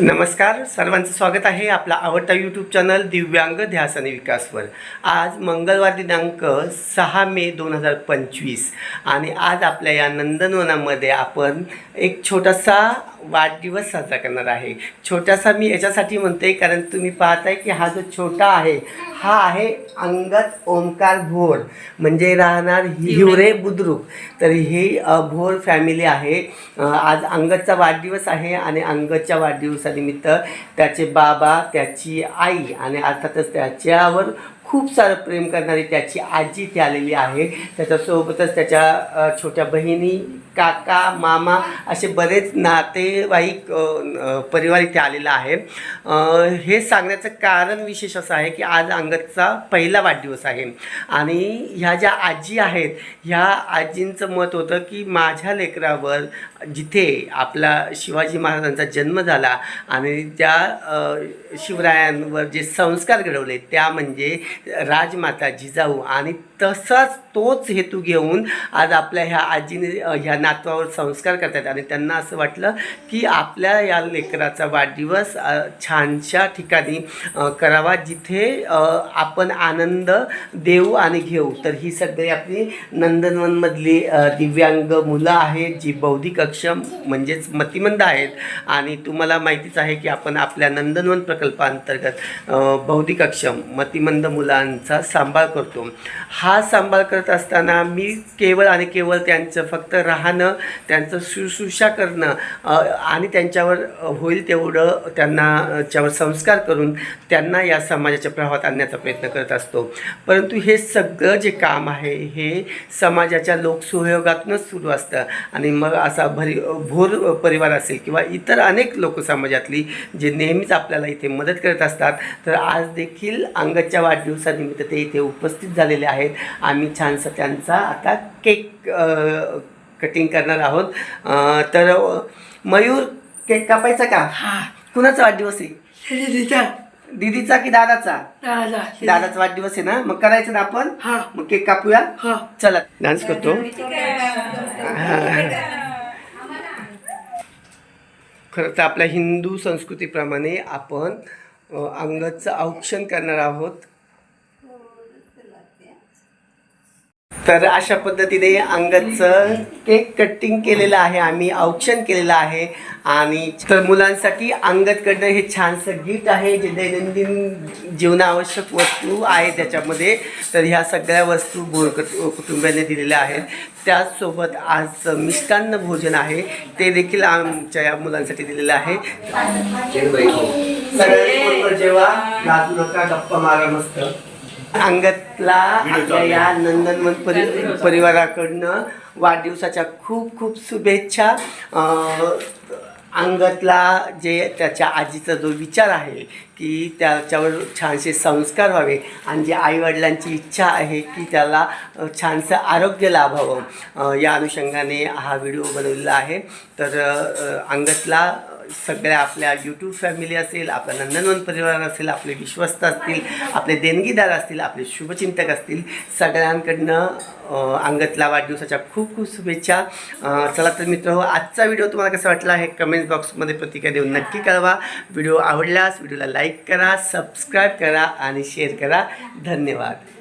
नमस्कार सर्वांचं स्वागत आहे आपला आवडता यूट्यूब चॅनल दिव्यांग ध्यास आणि विकासवर. आज मंगळवार दिनांक सहा मे दोन हजार पंचवीस आणि आज आपल्या या नंदनवनामध्ये आपण एक छोटासा वाढदिवस साजरा करणार आहे. छोटासा मी याच्यासाठी म्हणते कारण तुम्ही पाहताय की हा जो छोटा आहे हा आहे अंगत ओंकार भोर. म्हणजे राहणार हिवरे. बुद्रुक. तर ही भोर फॅमिली आहे. आज अंगदचा वाढदिवस आहे आणि अंगदच्या वाढदिवसानिमित्त त्याचे बाबा त्याची आई आणि अर्थातच त्याच्यावर खूप सारं प्रेम करणारी त्याची आजी ती आलेली आहे. त्याच्यासोबतच त्याच्या छोट्या बहिणी काका मामा असे बरेच नातेवाईक परिवार इथे आलेला आहे. हे सांगण्याचं कारण विशेष असं आहे की आज अंगदचा पहिला वाढदिवस आहे. आणि ह्या ज्या आजी आहेत ह्या आजींचं मत होतं की माझ्या लेकरावर जिथे आपला शिवाजी महाराजांचा जन्म झाला आणि त्या शिवरायांवर जे संस्कार घडवले त्या म्हणजे राजमाता जिजाऊ. आणि तसाच तोच हेतू घेऊन आज आपल्या ह्या आजीने ह्या नातवावर संस्कार करतात. आणि त्यांना असं वाटलं की आपल्या या लेकराचा वाढदिवस छानशा ठिकाणी करावा जिथे आपण आनंद देऊ आणि घेऊ. तर ही सगळी आपली नंदनवनमधली दिव्यांग मुलं आहेत जी बौद्धिक अक्षम म्हणजेच मतिमंद आहेत. आणि तुम्हाला माहितीच आहे की आपण आपल्या नंदनवन प्रकल्पांतर्गत बौद्धिक अक्षम मतिमंद मुलांचा सांभाळ करतो. हा सांभाळ करत असताना मी केवळ आणि केवळ त्यांचं फक्त राहणं त्यांचं शुश्रूषा करणं आणि त्यांच्यावर होईल तेवढं त्यांना संस्कार करून त्यांना या समाजाच्या प्रवाहात आणण्याचा प्रयत्न करत असतो. परंतु हे सगळं जे काम आहे हे समाजाच्या लोकसहयोगातूनच सुरू असतं. आणि मग असा भरी भोर परिवार असेल किंवा इतर अनेक लोक समाजातली जे नेहमीच आपल्याला इथे मदत करत असतात तर आज देखील अंगदच्या वाढदिवसानिमित्त ते इथे उपस्थित झालेले आहेत. आम्ही छानसा त्यांचा आता केक कटिंग करणार आहोत. तर मयूर केक कापायचा का? हा. कुणाचा वाढदिवस आहे? दिदीचा. दीदीचा की दादाचा? दादा दादाचा वाढदिवस आहे ना? मग करायचं ना आपण? हा. मग केक कापूया? हा. चला डान्स करतो. खरं तर आपल्या हिंदू संस्कृतीप्रमाणे आपण अंगाचं औक्षण करणार आहोत. तर अशा पद्धतीने अंगाचं केक कटिंग केलेलं आहे आम्ही औक्षण केलेलं आहे. आणि तर मुलांसाठी अंगदकडनं हे छानसं गिफ्ट आहे जे दैनंदिन जीवनावश्यक वस्तू आहे त्याच्यामध्ये. तर ह्या सगळ्या वस्तू भो कुटुंबियांनी दिलेल्या आहेत. त्याचसोबत आज मिष्टान्न भोजन आहे. ते देखील आमच्या या मुलांसाठी दिलेलं आहे. हो. सगळ्यांनी जेव्हा गप्पा मारा मस्त. अंगतला आपल्या या नंदनवन परि परिवाराकडनं वाढदिवसाच्या खूप खूप शुभेच्छा. अंगतला जे त्याच्या आजीचा जो विचार आहे की त्याच्यावर छानसे संस्कार व्हावे आणि जे आईवडिलांची इच्छा आहे की त्याला छानसं आरोग्य लाभावं. या अनुषंगाने हा व्हिडिओ बनवलेला आहे. तर अंगतला सगळ्या आपल्या यूट्यूब फॅमिली असेल आपला नंदनवन परिवार असेल आपले विश्वस्त असतील आपले देणगीदार असतील आपले शुभचिंतक असतील सगळ्यांकडनं अंगतला वाढदिवसाच्या खूप खूप शुभेच्छा. चला तर मित्र आजचा व्हिडिओ तुम्हाला कसा वाटला हे कमेंट बॉक्समध्ये प्रतिक्रिया देऊन नक्की कळवा. व्हिडिओ आवडल्यास व्हिडिओला लाईक करा सबस्क्राईब करा आणि शेअर करा. धन्यवाद.